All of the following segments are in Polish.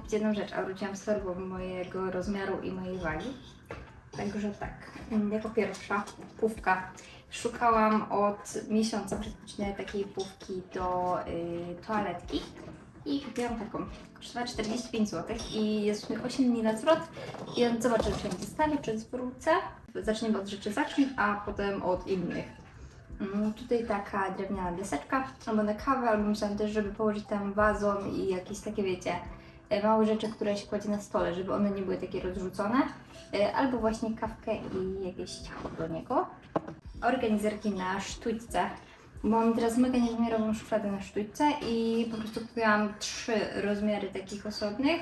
kupić jedną rzecz, a wróciłam z torbą mojego rozmiaru i mojej wagi. Także tak, mm, jako pierwsza pówka. Szukałam od miesiąca praktycznie takiej pówki do y, toaletki i kupiłam taką. Kosztowała 45 zł i jest sumie 8 dni na zwrot. I zobaczę, czy ją zostawię, czy zwrócę. Zaczniemy od rzeczy zaczyn, a potem od innych. Mm, Tutaj taka drewniana deseczka, albo na kawę, albo myślałam też, żeby położyć tam wazon i jakieś takie, wiecie, małe rzeczy, które się kładzie na stole, żeby one nie były takie rozrzucone. E, Albo właśnie kawkę i jakieś ciacho do niego. Organizerki na sztućce. Mam teraz mega niewymiarową szufladę na sztućce i po prostu kupiłam trzy rozmiary takich osobnych.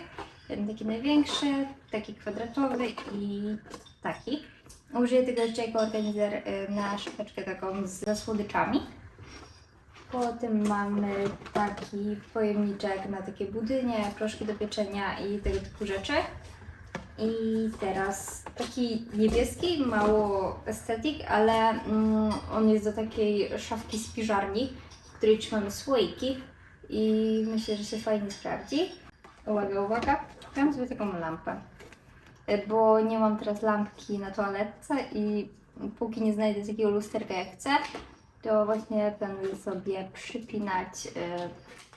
Jeden taki największy, taki kwadratowy i taki. Użyję tego jeszcze jako organizer y, na szafeczkę taką z słodyczami. Potem mamy taki pojemniczek na takie budynie, proszki do pieczenia i tego typu rzeczy. I teraz taki niebieski, mało estetyk, ale mm, on jest do takiej szafki spiżarni, w której trzymamy słoiki i myślę, że się fajnie sprawdzi. Uwaga, uwaga, kupiłam sobie taką lampę, y, bo nie mam teraz lampki na toaletce i póki nie znajdę takiego lusterka jak chcę, to właśnie planuję sobie przypinać y,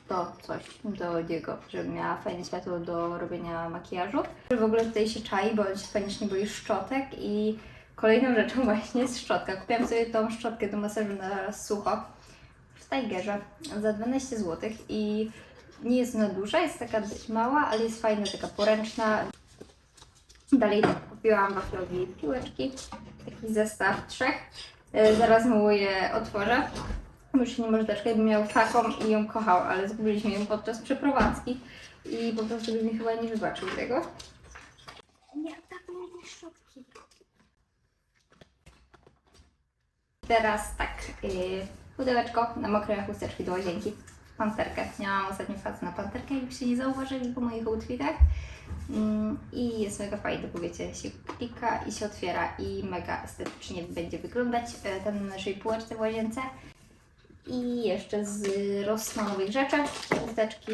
to coś do niego, żeby miała fajne światło do robienia makijażu. W ogóle tutaj się czai, bo się panicznie boi szczotek i kolejną rzeczą właśnie jest szczotka. Kupiłam sobie tą szczotkę do masażu na sucho w Tigerze za 12 zł i nie jest ona duża, jest taka dość mała, ale jest fajna, taka poręczna. Dalej kupiłam waflowi piłeczki, taki zestaw trzech. E, Zaraz mu je otworzę. Już nie może doczekać, by miał taką i ją kochał, ale zgubiliśmy ją podczas przeprowadzki i po prostu by mi chyba nie wybaczył tego. Nie atakuj tej szczotki. Teraz tak, yy, pudełeczko na mokre chusteczki do łazienki. Panterkę. Miałam ostatnio fazę na panterkę, jakbyście nie zauważyli po moich outfitach. Mm, I jest mega fajny, bo wiecie, się klika i się otwiera i mega estetycznie będzie wyglądać e, ten na naszej półeczce w łazience. I jeszcze z Rossmanowych rzeczy, chusteczki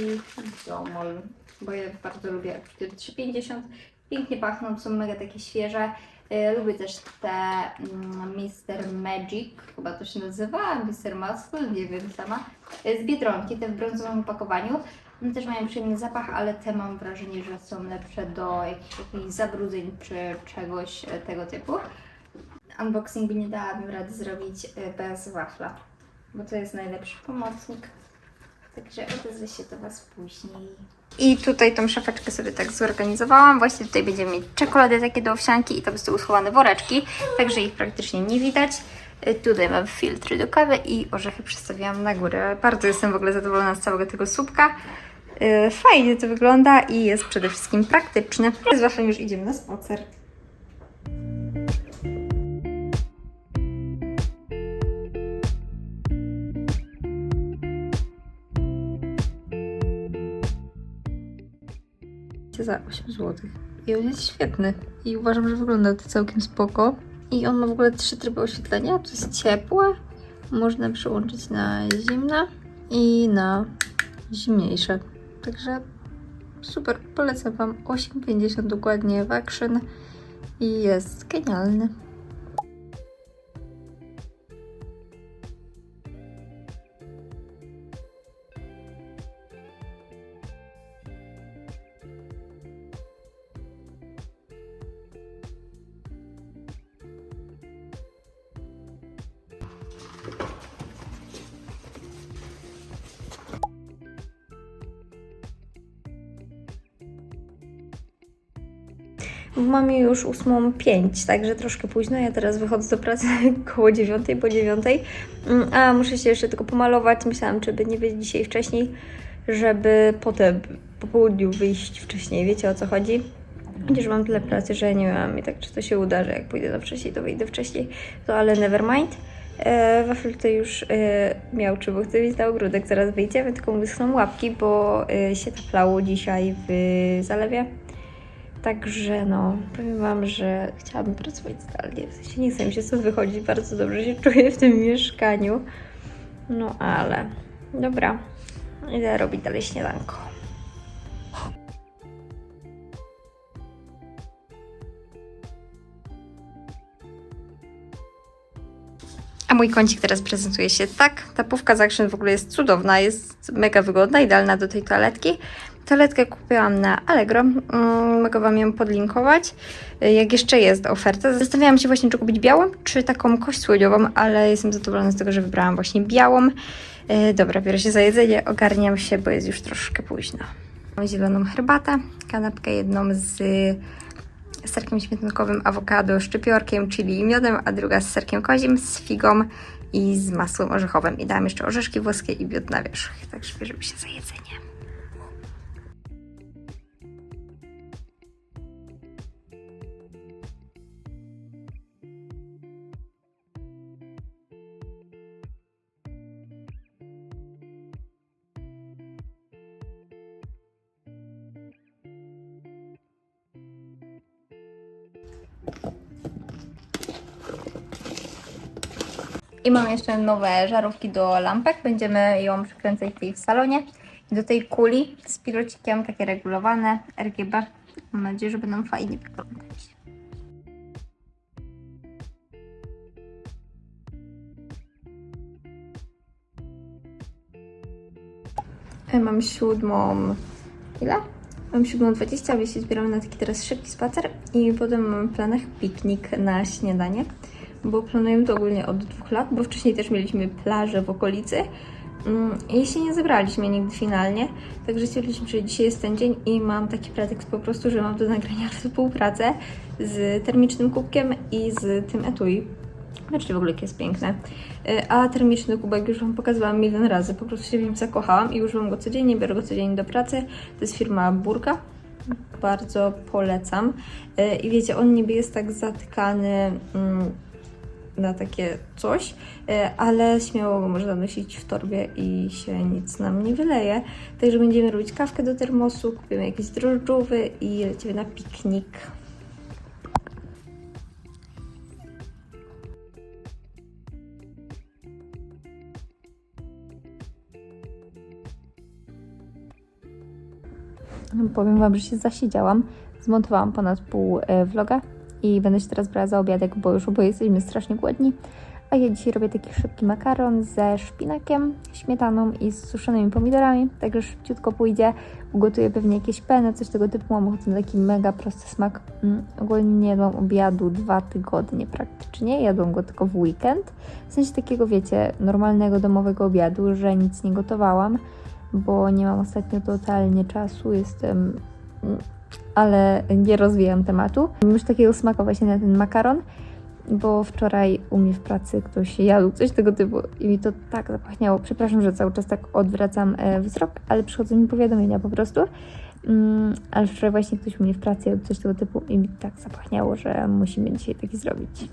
do mol, bo ja bardzo lubię outfity 350. Pięknie pachną, są mega takie świeże. E, Lubię też te mm, Mr. Magic, chyba to się nazywa, Mr. Muscle, nie wiem sama, e, z Biedronki, te w brązowym opakowaniu. One też mają przyjemny zapach, ale te mam wrażenie, że są lepsze do jakichś takich zabrudzeń czy czegoś e, tego typu. Unboxingu nie dałabym rady zrobić e, bez wafla, bo to jest najlepszy pomocnik. Także odezwę się do Was później. I tutaj tą szafeczkę sobie tak zorganizowałam. Właśnie tutaj będziemy mieć czekolady takie do owsianki i z tyłu schowane woreczki, także ich praktycznie nie widać. Y, Tutaj mam filtry do kawy i orzechy przestawiłam na górę. Bardzo jestem w ogóle zadowolona z całego tego słupka. Y, Fajnie to wygląda i jest przede wszystkim praktyczny. Z Waszym już idziemy na spacer. za 8 zł. I on jest świetny. I uważam, że wygląda to całkiem spoko. I on ma w ogóle trzy tryby oświetlenia. To jest ciepłe. Można przełączyć na zimne i na zimniejsze. Także super. Polecam Wam 8,50 dokładnie w Action. I jest genialny. Mam już 8.05, także troszkę późno. Ja teraz wychodzę do pracy koło 9 po 9. Mm, A muszę się jeszcze tylko pomalować. Myślałam, czy by nie wyjść dzisiaj wcześniej, żeby potem po południu wyjść wcześniej. Wiecie o co chodzi? Chociaż mam tyle pracy, że nie wiem i tak czy to się uda, że jak pójdę na wcześniej, to wyjdę wcześniej. To ale never mind. E, Wafel tutaj już e, miał, czy bo chce mieć na ogródek, zaraz wyjdziemy, tylko mu wyschną łapki, bo e, się taplało dzisiaj w zalewie. Także no, powiem Wam, że chciałabym pracować zdalnie. W sensie nie chcę mi się stąd wychodzić, bardzo dobrze się czuję w tym mieszkaniu. No ale, dobra, idę robić dalej śniadanko. A mój kącik teraz prezentuje się tak. Ta pufka z Action w ogóle jest cudowna, jest mega wygodna, idealna do tej toaletki. Toaletkę kupiłam na Allegro, mm, mogę Wam ją podlinkować, y, jak jeszcze jest oferta. Zastanawiałam się właśnie, czy kupić białą, czy taką kość słodziową, ale jestem zadowolona z tego, że wybrałam właśnie białą. Y, Dobra, biorę się za jedzenie, ogarniam się, bo jest już troszkę późno. Mam zieloną herbatę, kanapkę jedną z serkiem śmietankowym, awokado, szczypiorkiem, czyli miodem, a druga z serkiem kozim, z figą i z masłem orzechowym. I dałam jeszcze orzeszki włoskie i miód na wierzch. Także bierzemy się za jedzenie. I mam jeszcze nowe żarówki do lampek. Będziemy ją przykręcać tutaj w salonie. Do tej kuli z pilocikiem, takie regulowane RGB. Mam nadzieję, że będą fajnie wyglądać. E, Mam siódmą. Ile? Mam siódmą dwadzieścia, więc się zbieramy na taki teraz szybki spacer i potem mam w planach piknik na śniadanie, bo planujemy to ogólnie od dwóch lat, bo wcześniej też mieliśmy plażę w okolicy mm, i się nie zebraliśmy nigdy finalnie, także stwierdziliśmy, że dzisiaj jest ten dzień i mam taki pretekst po prostu, że mam do nagrania współpracę z termicznym kubkiem i z tym etui. Zobaczcie w ogóle, jest piękne. Y, A termiczny kubek już Wam pokazywałam milion razy. Po prostu się w nim zakochałam i używam go codziennie, biorę go codziennie do pracy. To jest firma Burka. Bardzo polecam. Y, I wiecie, on niby jest tak zatykany mm, na takie coś, y, ale śmiało go można nosić w torbie i się nic nam nie wyleje. Także będziemy robić kawkę do termosu, kupimy jakieś drożdżówy i lecimy na piknik. Powiem Wam, że się zasiedziałam. Zmontowałam ponad pół e, vloga i będę się teraz brała za obiadek, bo już oboje jesteśmy strasznie głodni. A ja dzisiaj robię taki szybki makaron ze szpinakiem, śmietaną i z suszonymi pomidorami, także szybciutko pójdzie. Ugotuję pewnie jakieś penne, coś tego typu. Mam ochotę na taki mega prosty smak. Mm, ogólnie nie jadłam obiadu dwa tygodnie praktycznie, jadłam go tylko w weekend. W sensie takiego, wiecie, normalnego domowego obiadu, że nic nie gotowałam bo nie mam ostatnio totalnie czasu, jestem. Ale nie rozwijam tematu. Już takiego smaku właśnie na ten makaron, bo wczoraj u mnie w pracy ktoś jadł coś tego typu i mi to tak zapachniało. Przepraszam, że cały czas tak odwracam e, wzrok, ale przychodzą mi powiadomienia po prostu. Mm, ale wczoraj właśnie ktoś u mnie w pracy jadł coś tego typu i mi tak zapachniało, że musimy dzisiaj taki zrobić.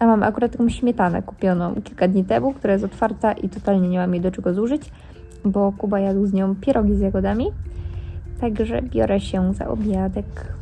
A mam akurat taką śmietanę kupioną kilka dni temu, która jest otwarta i totalnie nie mam jej do czego zużyć bo Kuba jadł z nią pierogi z jagodami. Także biorę się za obiadek.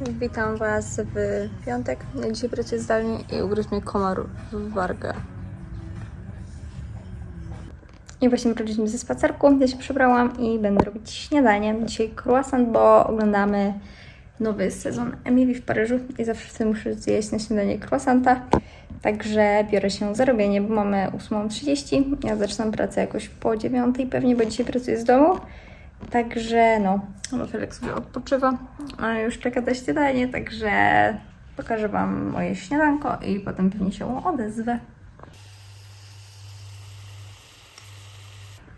Witam Was w piątek. Dzisiaj pracuję zdalnie i ugryzł mnie komar w wargę. I właśnie wróciliśmy ze spacerku. Ja się przebrałam i będę robić śniadanie. Dzisiaj croissant, bo oglądamy nowy sezon Emily w Paryżu i zawsze wtedy muszę zjeść na śniadanie croissanta. Także biorę się za robienie, bo mamy 8.30. Ja zaczynam pracę jakoś po 9 pewnie, bo dzisiaj pracuję z domu. Także no, no Felix sobie odpoczywa, a już czeka na śniadanie, także pokażę Wam moje śniadanko i potem pewnie się odezwę.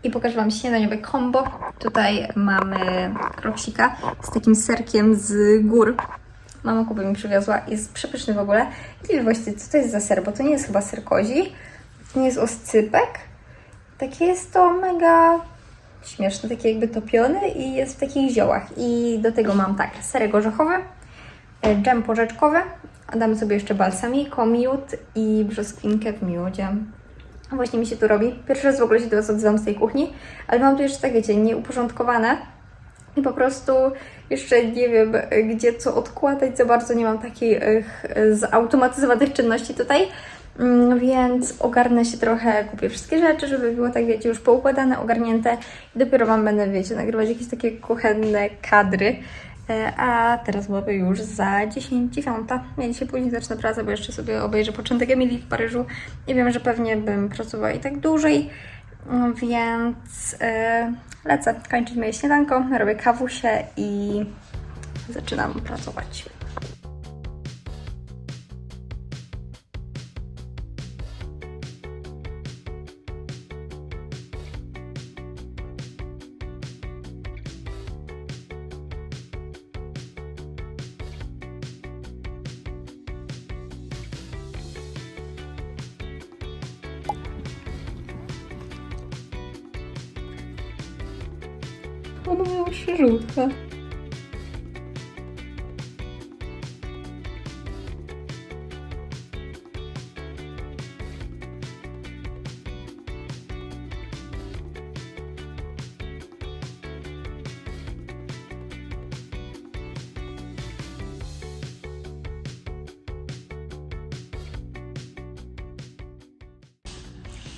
I pokażę Wam śniadaniowe combo. Tutaj mamy kroksika z takim serkiem z gór. Mama Kuba mi przywiozła, jest przepyszny w ogóle. I właściwie, co to jest za ser? Bo to nie jest chyba ser kozi, to nie jest oscypek. Takie jest to mega śmieszny, taki jakby topiony i jest w takich ziołach. I do tego mam tak, serek orzechowy, e, dżem porzeczkowy, a dam sobie jeszcze balsamico, miód i brzoskwinkę w miodzie. Właśnie mi się tu robi. Pierwszy raz w ogóle się do Was odzywam z tej kuchni, ale mam tu jeszcze tak, wiecie, nieuporządkowane. I po prostu jeszcze nie wiem, e, gdzie co odkładać. Za bardzo nie mam takich e, zautomatyzowanych czynności tutaj. Mm, Więc ogarnę się trochę, kupię wszystkie rzeczy, żeby było tak, wiecie, już poukładane, ogarnięte. I dopiero Wam będę, wiecie, nagrywać jakieś takie kuchenne kadry. E, A teraz mamy już za 10 dziewiąta. Ja dzisiaj później zacznę pracę, bo jeszcze sobie obejrzę początek Emilii w Paryżu. I wiem, że pewnie bym pracowała i tak dłużej. Mm, Więc e, lecę kończyć moje śniadanko, robię kawusie i zaczynam pracować. Ono miało.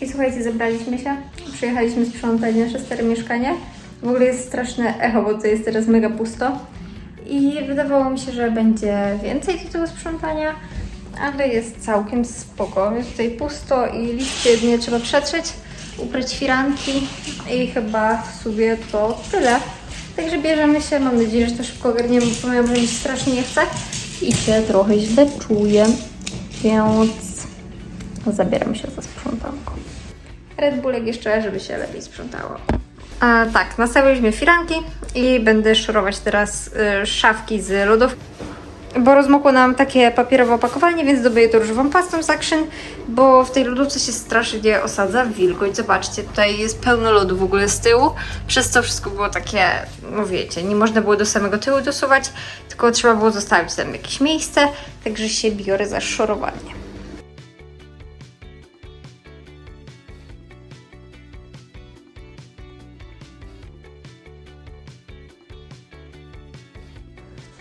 I słuchajcie, zebraliśmy się, przyjechaliśmy sprzątać nasze stare mieszkanie. W ogóle jest straszne echo, bo to jest teraz mega pusto. I wydawało mi się, że będzie więcej do tego sprzątania, ale jest całkiem spoko. Jest tutaj pusto i listy jedynie trzeba przetrzeć, uprać firanki i chyba w sumie to tyle. Także bierzemy się, mam nadzieję, że to szybko ogarniemy, bo powiem, że mi się strasznie nie chce i się trochę źle czuję, więc zabieram się za sprzątanką. Red Bullek jeszcze, żeby się lepiej sprzątało. A, tak, nastawiliśmy firanki i będę szorować teraz y, szafki z lodów. Bo rozmokło nam takie papierowe opakowanie, więc dobyję to różową pastą z Action, bo w tej lodówce się strasznie osadza wilgoć. Zobaczcie, tutaj jest pełno lodu w ogóle z tyłu, przez co wszystko było takie, no wiecie, nie można było do samego tyłu dosuwać, tylko trzeba było zostawić tam jakieś miejsce, także się biorę za szorowanie.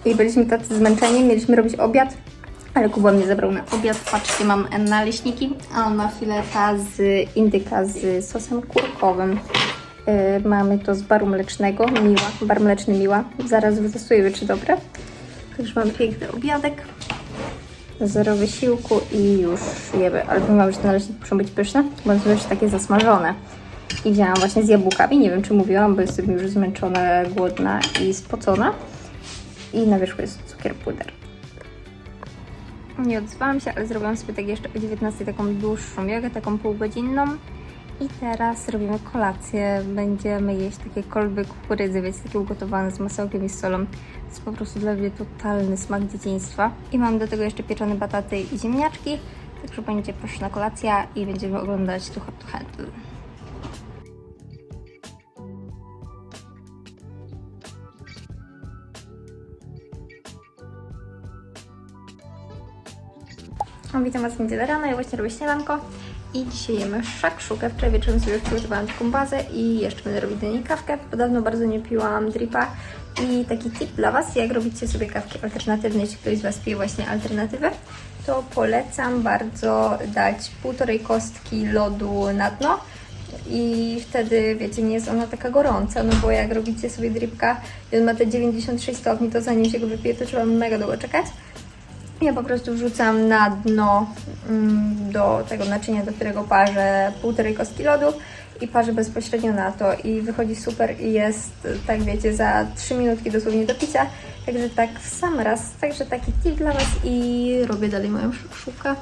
I byliśmy tacy zmęczeni, mieliśmy robić obiad, ale Kuba mnie zabrał na obiad. Patrzcie, mam naleśniki, a on ma fileta z indyka z sosem kurkowym. Yy, mamy to z baru mlecznego, miła, bar mleczny miła. Zaraz wytestuję, czy dobre. Także mamy piękny obiadek. Zero wysiłku i już jemy. Ale powiem że te naleśniki muszą być pyszne, bo są już takie zasmażone. I wzięłam właśnie z jabłkami. Nie wiem, czy mówiłam, bo jestem już zmęczona, głodna i spocona i na wierzchu jest cukier puder. Nie odzwałam się, ale zrobiłam sobie tak jeszcze o 19 taką dłuższą jogę, taką półgodzinną. I teraz robimy kolację. Będziemy jeść takie kolby kukurydzy, więc takie ugotowane z masełkiem i solą. To jest po prostu dla mnie totalny smak dzieciństwa. I mam do tego jeszcze pieczone bataty i ziemniaczki. Także będzie pyszna kolacja i będziemy oglądać Too Hot to Handle. O, Witam Was w niedzielę rano, ja właśnie robię śniadanko i dzisiaj jemy szakszukę. Wczoraj wieczorem sobie już przygotowałam taką bazę i jeszcze będę robić do niej kawkę, bo dawno bardzo nie piłam dripa. I taki tip dla Was, jak robicie sobie kawki alternatywne, jeśli ktoś z Was pije właśnie alternatywę, to polecam bardzo dać półtorej kostki lodu na dno i wtedy, wiecie, nie jest ona taka gorąca, no bo jak robicie sobie dripka i on ma te 96 stopni, to zanim się go wypije, to trzeba mega długo czekać. Ja po prostu wrzucam na dno mm, do tego naczynia, do którego parzę półtorej kostki lodu i parzę bezpośrednio na to i wychodzi super i jest, tak wiecie, za 3 minutki dosłownie do picia. Także tak w sam raz, także taki tip dla Was i robię dalej moją szukę.